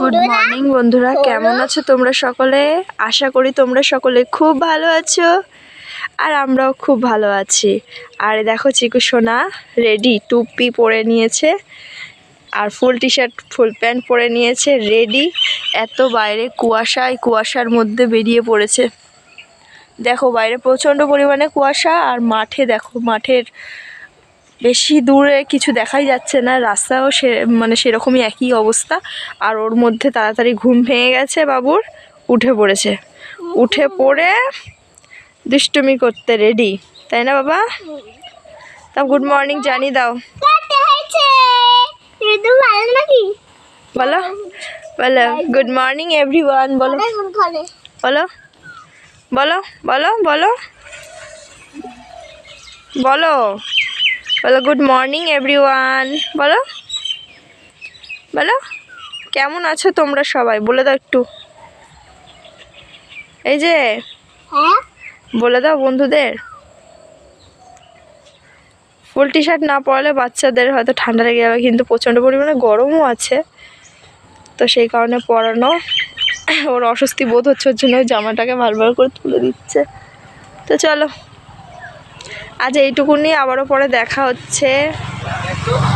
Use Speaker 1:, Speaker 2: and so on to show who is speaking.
Speaker 1: Good morning বন্ধুরা? কেমন আছো তোমরা সকলে? আশা করি তোমরা সকলে খুব ভালো আছো আর আমরাও খুব ভালো আছি। আর দেখো চিকু সোনা রেডি টুপি পরে নিয়েছে আর ফুল টি শার্ট ফুল প্যান্ট পরে নিয়েছে রেডি এত বাইরে কুয়াশায় কুয়াশার মধ্যে বেরিয়ে পড়েছে। দেখো বাইরে প্রচণ্ড পরিমাণে কুয়াশা আর মাঠে দেখো মাঠের বেশি দূরে কিছু দেখাই যাচ্ছে না, রাস্তাও সে মানে সেরকমই একই অবস্থা। আর ওর মধ্যে তাড়াতাড়ি ঘুম ভেঙে গেছে বাবুর, উঠে পড়েছে। উঠে পড়ে দুষ্টুমি করতে রেডি তাই না বাবা? তা গুড মর্নিং জানিয়ে দাও। বলো বলো গুড মর্নিং এভরিওয়ান বলো। বলো বলো বলো বলো। বলো। বলো গুড মর্নিং এভরিওয়ান বলো। বলো, কেমন আছো তোমরা সবাই? বলে দাও একটু। এই যে, বলে দাও বন্ধুদের। ফুল টি শার্ট না পরলে বাচ্চাদের হয়তো ঠান্ডা লেগে যাবে, কিন্তু প্রচণ্ড পরিমাণে গরমও আছে। তো সেই কারণে পরানো। ওর অস্বস্তি বোধ হচ্ছে, ওর জন্য জামাটাকে ভালো করে তুলে দিচ্ছে। তো চলো আজ এইটুকুনি আবারও পরে দেখা হচ্ছে।